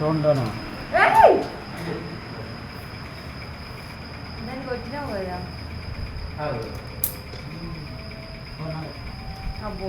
തോണ്ടണോ? കൊച്ചിനാ പോയതാ? അപ്പോ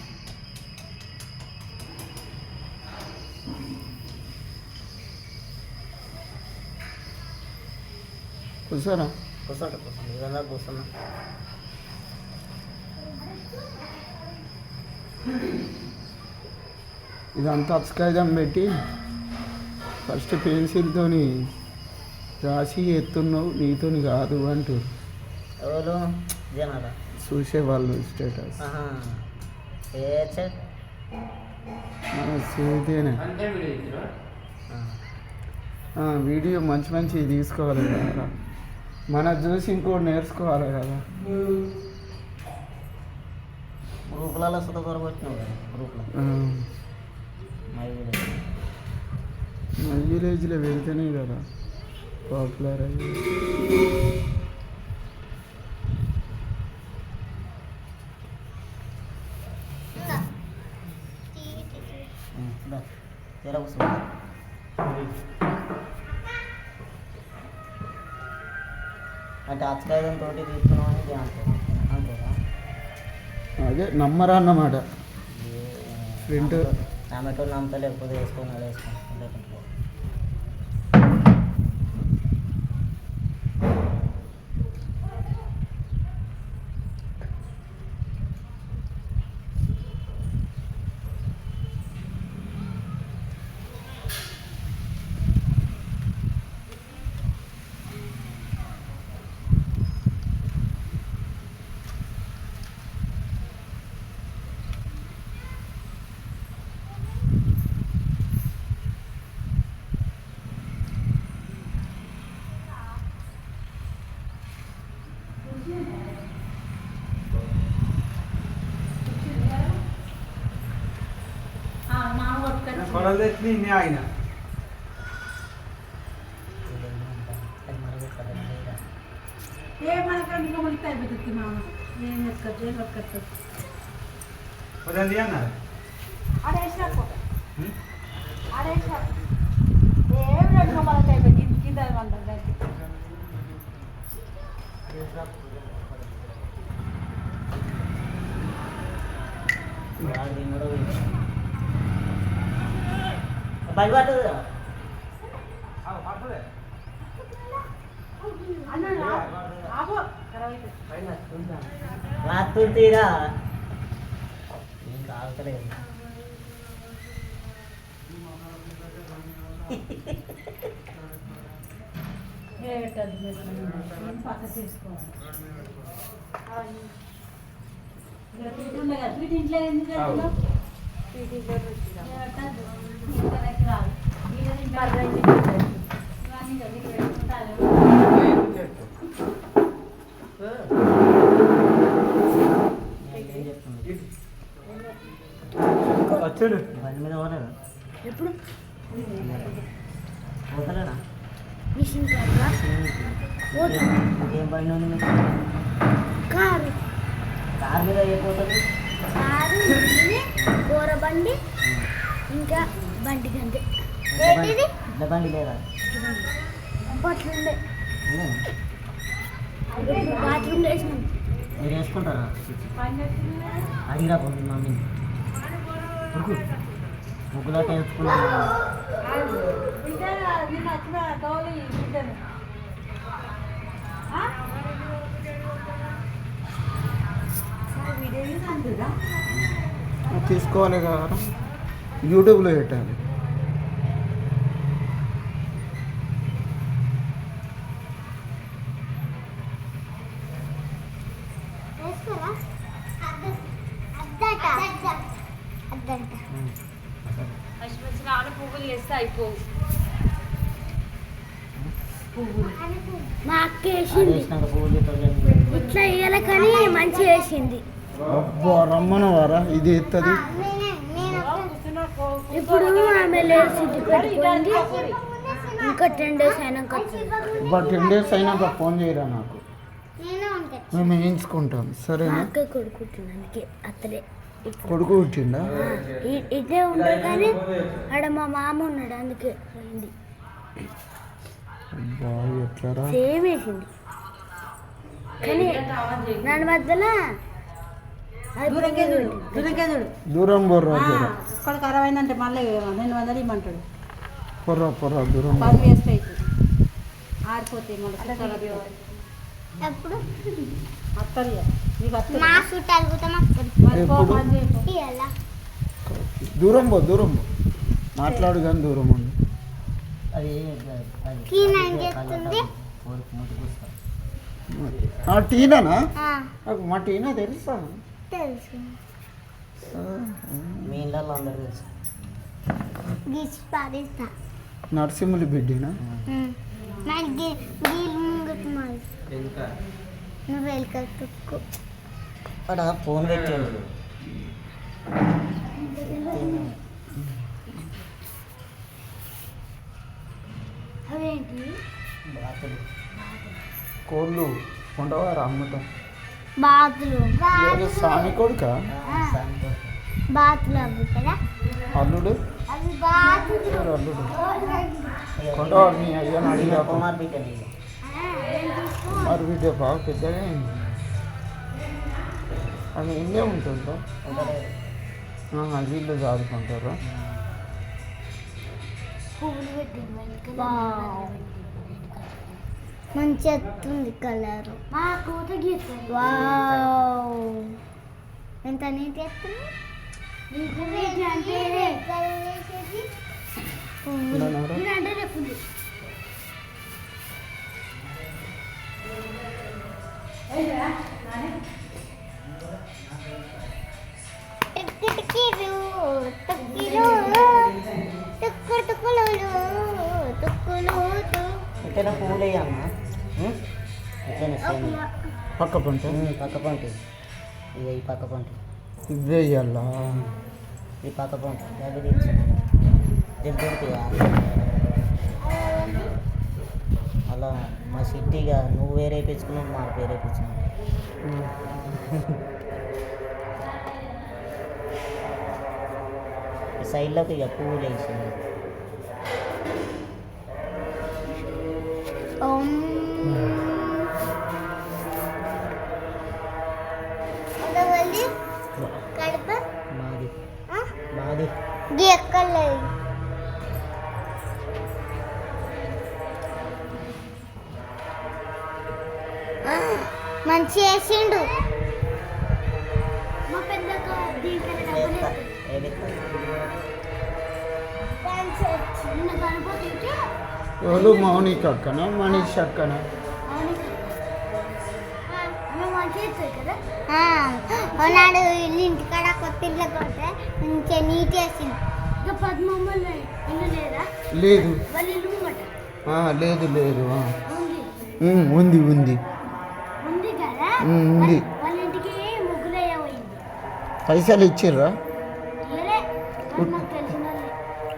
కూర్చోరా. కూర్చోండి కూర్చోండి. ఇదంతా కూర్చున్నా. ఇదంతా పెట్టి ఫస్ట్ పెన్సిల్తోని రాసి ఎత్తున్నావు నీతోని కాదు అంటూ ఎవరు? జనాలా. చూసేవాళ్ళు స్టేటస్. ఆ, వీడియో మంచి మంచి తీసుకోవాలి మన చూసి ఇంకోటి నేర్చుకోవాలి కదా. గ్రూపులలో సుత కొరకొచ్చినావు కదా గ్రూప్లో. మై విలేజ్లో వెళ్తేనే కదా పాపులర్ అయ్యి. ఉం, అంటే అచ్చకాయదం తోటి తీసుకున్నాం అని ఇది అంటారు అంటారా అదే నమ్మరా అన్నమాట Print. టమాటో నమ్మతా లేకపోతే వేసుకొని అలా వేసుకొని లేకుంటే లేదు. కొడలు తెచ్చి నిన్నే ఆగిన అది మరగెత్తడం లేదా? కొడలు అన్నారు వాడు దీన్ని కూడా వీడు. బయట పట్టదురా రాత్రుంటిరా ఇంకా ఆగలేదు ఇంట్లో ఎందుకు వచ్చాడు బండి మీద ఎప్పుడు పోతలేనా మిషన్ ఏం బండి ఉంది మీకు కారు మీద ఏ పోతుంది కారు కూర బండి ఇంకా బండి బండి- ఏంటిది? బండి లేదా? ఉందా? బాత్రూమ్ వేసినాం. మీరు వేసుకుంటారా? అడిగిరా పోతుంది మమ్మీని ఉరుకు. ముగ్గులాట వేసుకున్నాను వీడియో తీసుకోవాలి కదా. యూట్యూబ్లో పెట్టాలి. పువ్వులు వేస్తే అయిపోవు పువ్వులు ఇట్లా వేయాలి కానీ మంచిగా వేసింది. ఇది ఎత్తది? ఇప్పుడు ఆమె ఇంకా టెన్ డేస్ అయినాక వచ్చింది. అబ్బా టెన్ డేస్ అయినాక ఫోన్ చేయరా నాకు? మేము వేయించుకుంటాం సరేనా? కొడుకుంటుంది అందుకే అత్తలే. కొడుకు పుట్టిండా? ఇ- ఇటే ఉంటాడు కానీ ఆడ మా మామ ఉన్నాడు అందుకే పోయింది. అబ్బా ఎట్లరా సేమ్ వేసింది. కానీ దాని మధ్యలో దూరం బొర్రా ఒక్కడికి అరవైందంటే మళ్ళీ రెండు వందలు ఇమ్మంటాడు. పొర్రా పొర్రా దూరం పది వేస్ట్ అవుతుంది ఆరిపోతాయి మళ్ళీ. ఎప్పుడు? అత్తది మా చుట్టాలు కూడా దూరం పో దూరం పో. మాట్లాడు కానీ దూరం ఉండు. టీనానా? మా టీనా తెలుసా? తెలుసు. మీ ఇళ్ళల్లో అందరూ తెలుసు? గీచి పారేస్తా. నరసింహులి బిడ్డేనా? నాకు గీ గీలు ముంగట మరి నువ్వు వెల్కల్ తుక్కు. అక్కడ ఫోన్ పెట్టిండు. అవేంటి బాతులు కోళ్ళు ఉండవారా అమ్ముతాం? బాతులు ఎవరు స్వామి కొడుక ఆ, సాయంత్రం. బాతులు అవి కదా అల్లుడు అవి బాతులు ఎవరు అల్లుడు కొండవాడు మీ అయ్యా అడిగా కుమార్ బిడ్డ నీకు. మరి బిడ్డ బాగా పెద్దగా అయింది అది ఎన్నే ఉంటుందో ఉంటలే. ఆహా, వీళ్ళు చదువుకుంటారా పువ్వులు పెట్టింది మంచి ఎత్తుంది కలర్. మా కూత గీస్తుంది వావ్. ఎంత నీట్ ఉన్నారా? అంటే పక్క పంట పక్క పంటి ఇక ఈ పక్క పంటి ఇవే ఇయ్యాలా ఈ పక్క పంటి అలా మా సిటీగా నువ్వు వేరే పెంచుకున్నావు మా వేరే పెంచుకున్నావు ఈ సైడ్లోకి ఇక పువ్వులు వేసింది ఓం మంచి వేసిండు మా పెద్ద ఏది? ఎవరు? మౌనిక అక్కనా? మనీష్ అక్కనా? నాడు ఇల్లు ఇంటికాడ కొత్త ఇల్లు కొడితే మంచిగా నీట్ వేసింది ఇంకా పద్మమ్మలు ఇల్లు లేదా? లేదు. లేదు లేదు. ఉంది ఉంది. ఉంది. పైసలు ఇచ్చిర్రా.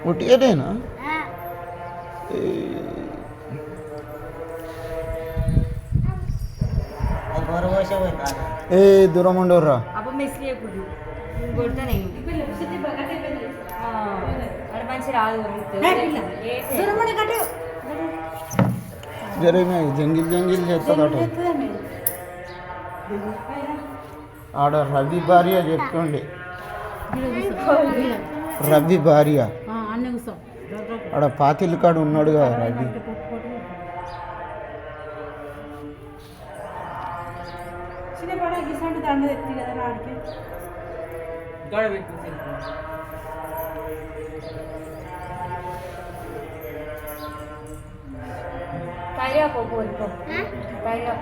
ఉట్టిగానేనా. ఏ దూరం ఉండవురా అప్పుడు మెస్ చేయకూడదు. కొడతానే. అది మంచి రాదు. జరిగినాయి జంగిల్ జంగిల్ చేస్తారట ఆడ రవి భార్య. ఈడ. రవి భార్య ఆడ పాతిల్లు కాడు ఉన్నాడు కదా రవి చిన్న పడ గిసంటి దండ ఎత్తి కదా ఆడికి పైగా పోయి పైగా.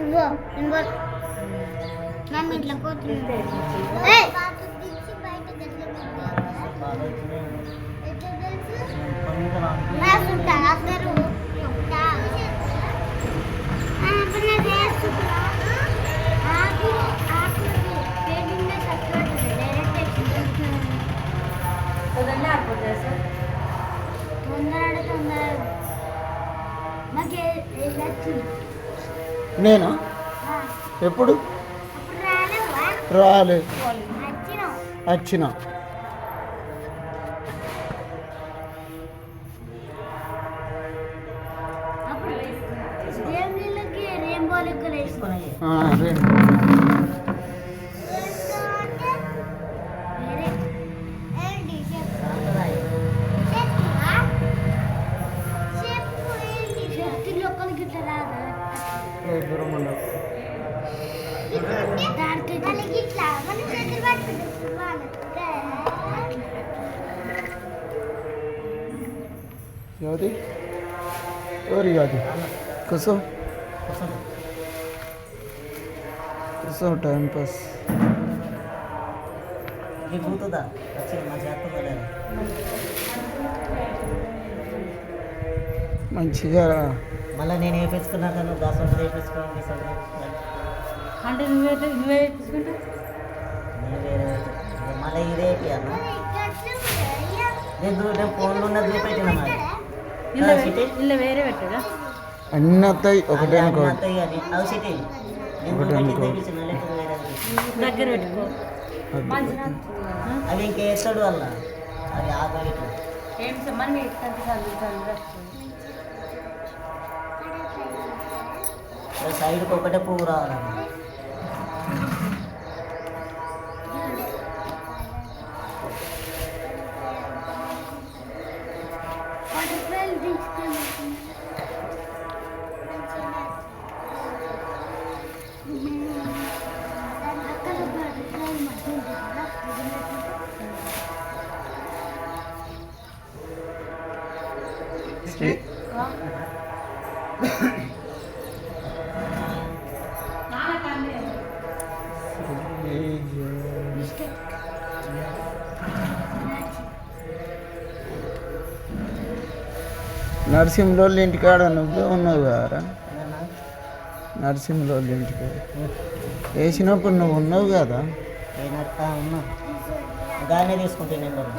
ఇవ్వు ఇవ్వు మమ్మీ ఇట్లా కూర్చుంది ఏయ్! బయట నేను? ఎప్పుడు? అప్పుడు రాలేవా? రాలే. వచ్చినావు వచ్చిన. పాస్. ఈ కూతుదా వచ్చి మంచిగా మళ్ళీ నేను వేపించుకున్నాక నువ్వు దాస్ ఉంటుంది వేపించుకోవాలి గిసంటి అంటే నువ్వే నువ్వే మళ్ళీ ఇదే దూ- నేను ఫోన్లో ఉన్నది చూపెట్టిన మరి. ఇల్లు వేరే పెట్టాడా? అన్నీ వస్తాయి ఒకటే అవి అనుకో. అవి ఒకటే అనుకో. దగ్గర పెట్టుకో. అవి ఇంకేస్తాడు వల్ల ఏం ఇస్తాను చదువుతాను సైడ్కి ఒకటే పువ్వు రావాలి. నరసింహుల ఇంటికాడ నువ్వే ఉన్నావు కదా ఏదన్నా? నరసింహుల ఇంటికాడ వేసినప్పుడు నువ్వు ఉన్నావు కదా? ఉన్నా? దాన్నే తీసుకుంటే నెంబర్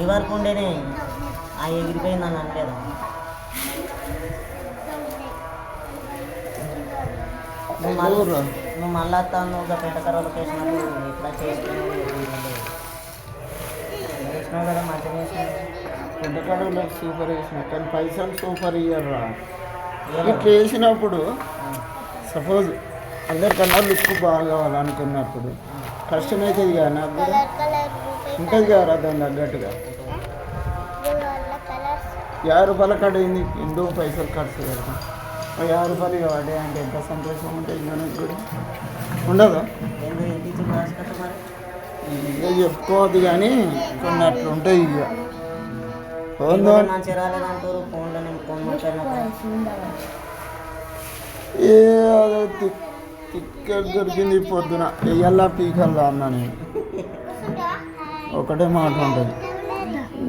ఈ వరకు ఉండేనే ఆ ఎగిరిపోయింది అని అనలేదు? మళ్ళీ మళ్ళీ వస్తాను ఒక పెంటకర వేసినప్పుడు ఇట్లా చేసుకుని వేసినావు కదా మంచిగా సూపర్ వేసిన కానీ పైసలు సూపర్ ఇయ్యర్రా. ఏమో. ఇట్లా వేసినప్పుడు సపోజ్ అందరికన్నా లుక్ బాగా కావాలనుకున్నప్పుడు కష్టమవుతుంది కదా నాకు కూడా. కలర్ కలర్ ఉంటుంది కదా దాని తగ్గట్టుగా. కలర్స్ యాభై రూపాయల కాడ ఏంది ఎన్నో పైసలు ఖర్చు పెడతాం ఆ యాభై రూపాయలు కాబట్టి అంటే ఎంత సంతోషం ఉంటుంది మనకు కూడా. ఉండదు? ఏంది ఇక చెప్పుకోవద్దు కానీ కొన్ని అట్లా ఉంటాయి ఇక. ఫోన్లో నేను ఫోన్ మాట్లాడినప్పుడు ఏ అదో తిక్ దొరికింది పొద్దున. వెయ్యల్లా పీకల్లా అన్నా నేను. ఒకటే మాట ఉంటుంది.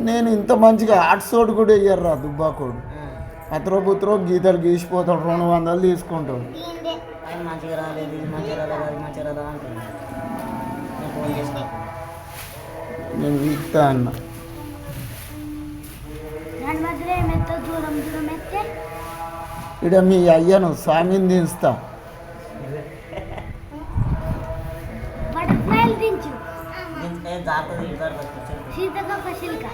నేను ఇంత మంచిగా ఆర్ట్స్ ఆర్ట్సోడు కూడా వెయ్యర్రా దుబ్బాకోడు. అతరో బుత్రో గీతలు గీసిపోతాడు రెండు వందలు తీసుకుంటాడు. మంచిగా రాలేదు ఇది మంచిగా రాలేదు అది మంచిగా రాలేదు అంటుంది. నేను వీక్తా అన్న. ఇడ మీ అయ్యను స్వామిని దించుతా. సీతకొక శిల్క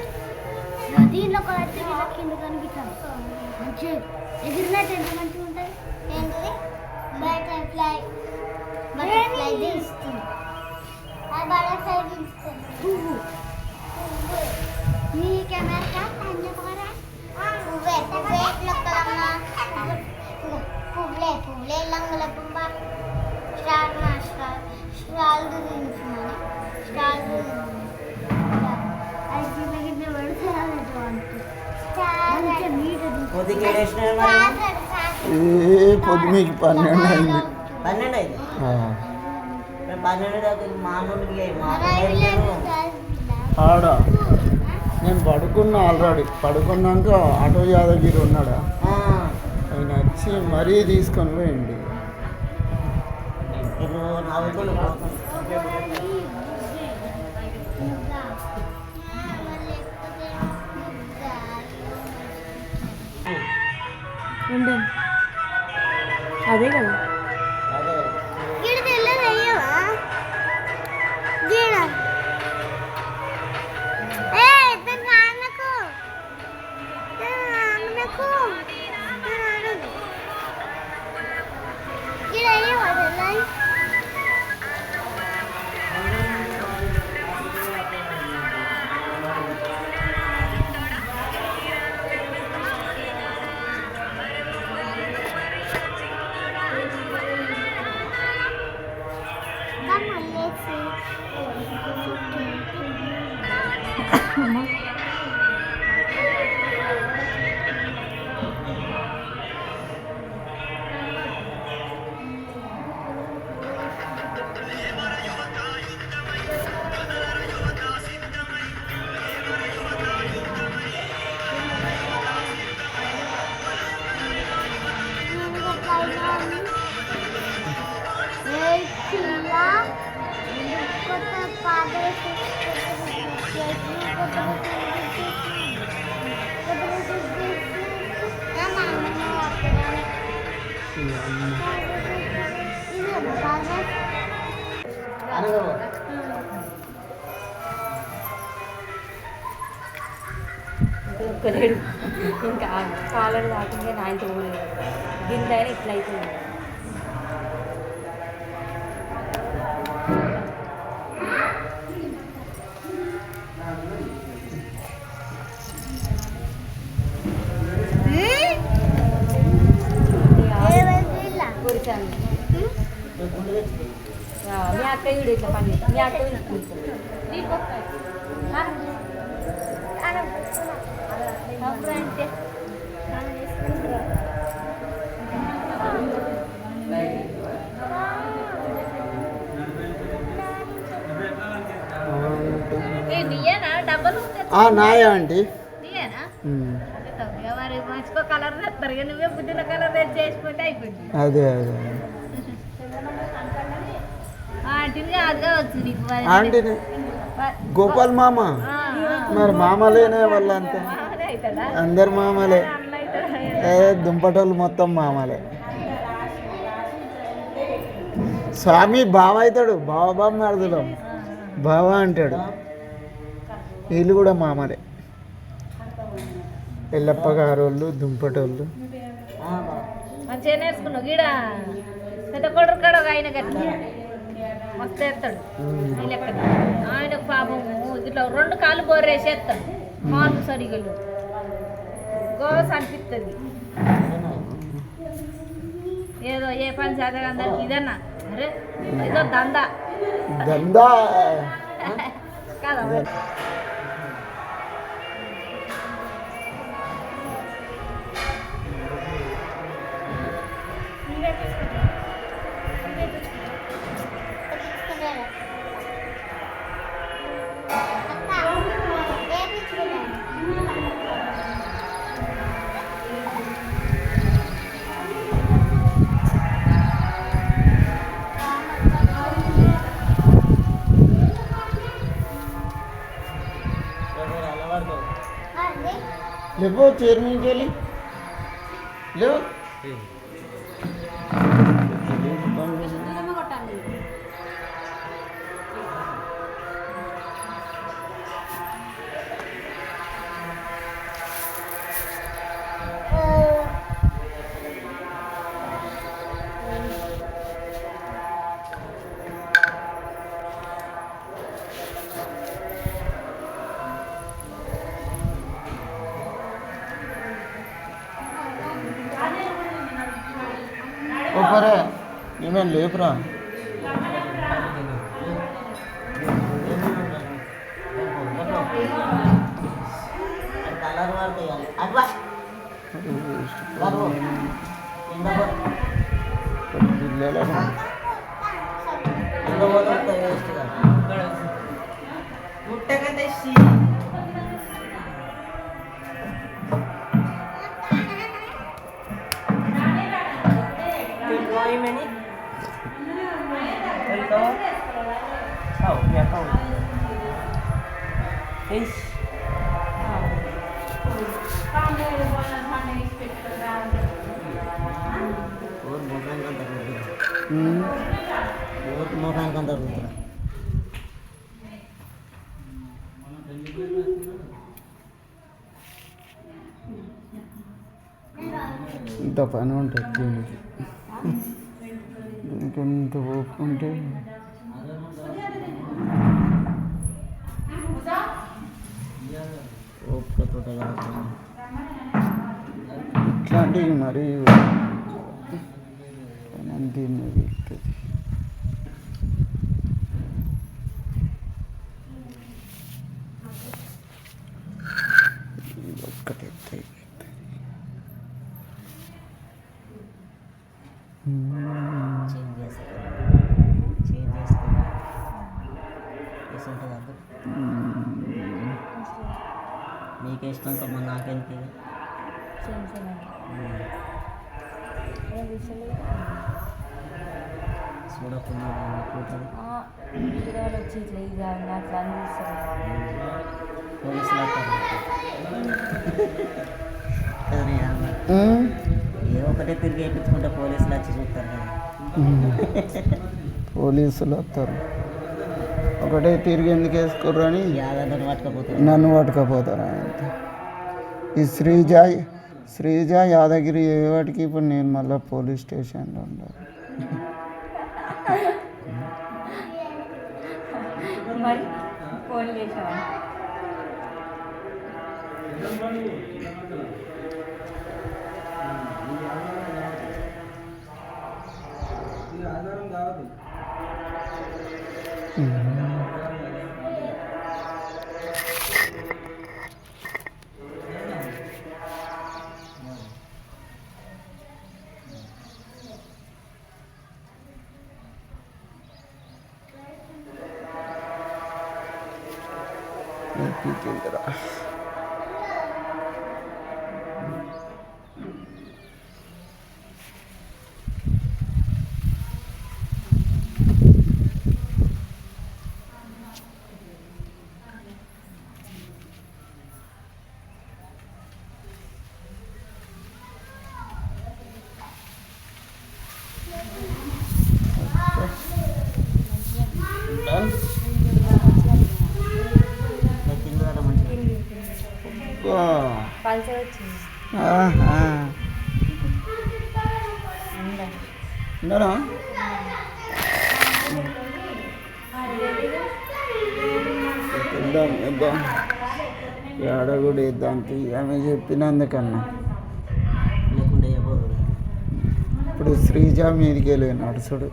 దీనిలో కింద కనిపిస్తాను మంచి ఎగిరినట్టు ఎంత మంచిగా ఉంటుంది ఏంటిది బటర్ఫ్లై బటర్ఫ్లై తీస్తుంది ఆ బటర్ఫ్లై తీస్తుంది పువ్వు పువ్వు నీ కెమెరా పండుకోరా పువ్వే పువ్వే లొక్కలమ్మ పువ్వులే పువ్వులే లంగుల పువ్వ స్టార్ మా స్టార్ స్టార్ తింటున్నాను స్టార్ అది ఏ పొద్దు మీకు పన్నెండు అయింది పన్నెండు అయింది పన్నెండు ఆడ నేను పడుకున్నా ఆల్రెడీ. పడుకున్నాక ఆటో యాదగిరి ఉన్నాడా? ఆయన వచ్చి మరీ తీసుకొని పోయండి. ఉండండి. అదే కదా. మళ్ళీ అనగా ఒక్కలేడు. ఇంకా కాలర్ కాకుండా నాయనతో పోలేదు దీనిపైన అయినా ఇట్లా అవుతుంది అయిపోయింది. అదే అదే. ఆంటీని గోపాల్ మామ. మరి మామలేనే వాళ్ళంతా అవుతుందా అందరు మామలే. దుంపటోళ్ళు మొత్తం మామలే. స్వామి బావ అవుతాడు బావ బావ మరదలం బావ అంటాడు. వీళ్ళు కూడా మామలే. ఎల్లప్ప గారోళ్ళు దుంపటోళ్ళు. మంచిగా నేర్చుకున్నావు. గీడ పెద్ద కొడుకు కాడ ఒక ఆయన గట్ల మస్తు ఎత్తాడు. ఆయన పాపం ఇట్లా రెండు కాళ్ళు బోర్రేసేస్తాడు కాళ్ళు సరిగలు గోస్ అనిపిస్తుంది ఏదో ఏ పని చదవ అందరికి ఇదన్నా. అరే ఏదో దందా. దందా? కదా Lebo, chairman Kelly. చిన్నగాని లేపురా కలర్ ఏయ్ ఓర్ ముఖానికి అంత రుద్దురా ఉమ్. ఓర్ ముఖానికి అంత రుద్దురా ఇంత పని ఉంటుంది దీనికి దీనికి ఓపికతో ఇట్లాంటివి మరి దీన్ని ఒక్కటి అయిపోతుంది. చేంజ్ చేస్తా చేంజ్ అప్పుడు మీకే ఇష్టం కమ్మా నాకెందుకు ఇక? చూడకుండా కూతుంది వచ్చి ఇట్లా ఇక అట్లా అందిస్తారు పోలీసులు వస్తారు కదనే అన్న. ఉమ్. ఏ ఒకటే తిరిగి వేయించుకుంటే పోలీసులు వచ్చి చూస్తారు కదా పోలీసులు వస్తారు ఒకటే తిరిగి ఎందుకు వేసుకోర్రు అని నన్ను పట్టుకపోతారు ఈ శ్రీజ శ్రీజ యాదగిరి ఏ వాటికి ఇప్పుడు నేను మళ్ళీ పోలీస్ స్టేషన్లో ఉండాలి చేసావా పీకిందిరా కింద కదా మంచిగా వా. పల్సర్ వచ్చింది. ఆహా. ఉన్నారా? ఇద్దాం ఇద్దాం. ఏడ కూడా ఇద్దాం ఆమె చెప్పినందుకన్నా. ఇప్పుడు శ్రీజ మీదికి వెళ్ళి నడుచుడు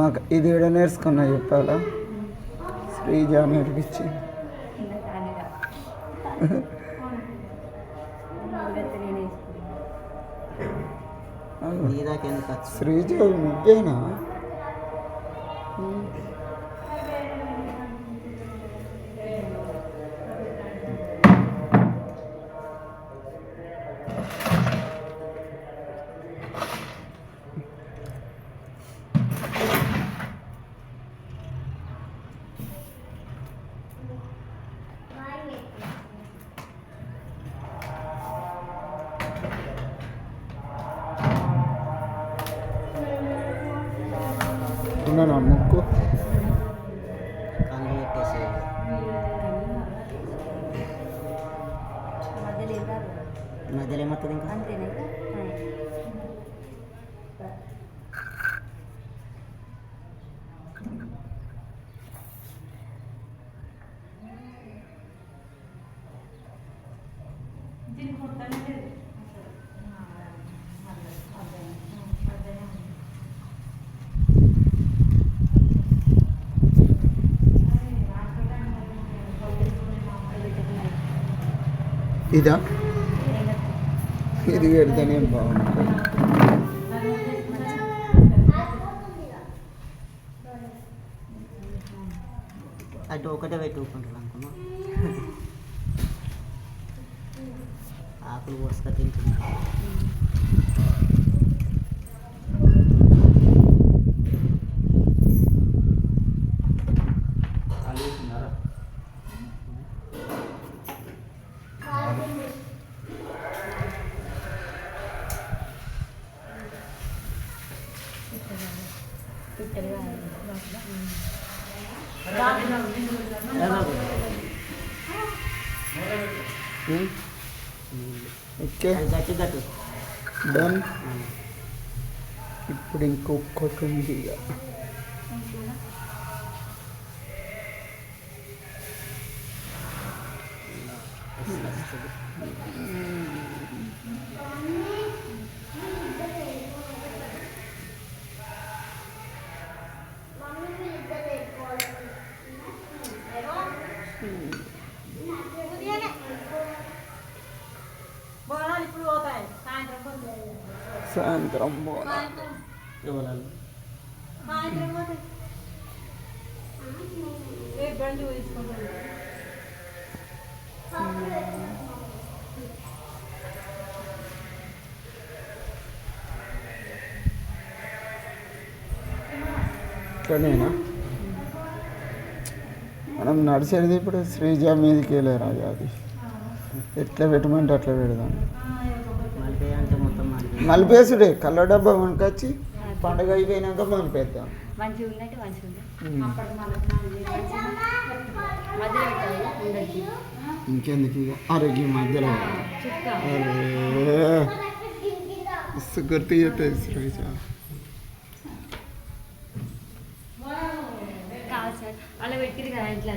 మాకు ఇది ఏడ నేర్చుకున్నా చెప్పాలా? శ్రీజ నేర్పించి. శ్రీజ నువ్వేనా ఇదా ఇది పెడితేనే బాగుంటుంది అటు ఒకటే పెట్టుకుంటాడు అనుకున్నా ఓకే డన్ ఇప్పుడు ఇంకొకటి ఉంది ఇక్కడనేనా? మనం నడిచేది ఇప్పుడు శ్రీజ మీదకి వెళ్ళారు అది ఎట్లా పెట్టమంటే అట్లా పెడదాం మళ్ళీ అంటే మొత్తం మళ్ళీ మలిపేసుడే కళ్ళ డబ్బా వనకొచ్చి పండగ అయిపోయినాక మలిపేద్దాం. మధ్యలో ఇంకెందుకు ఇక ఆరోగ్యం మధ్యలో. చుక్క అరే మస్తు గుర్తు అలా పెట్టిరు కదా ఇట్లా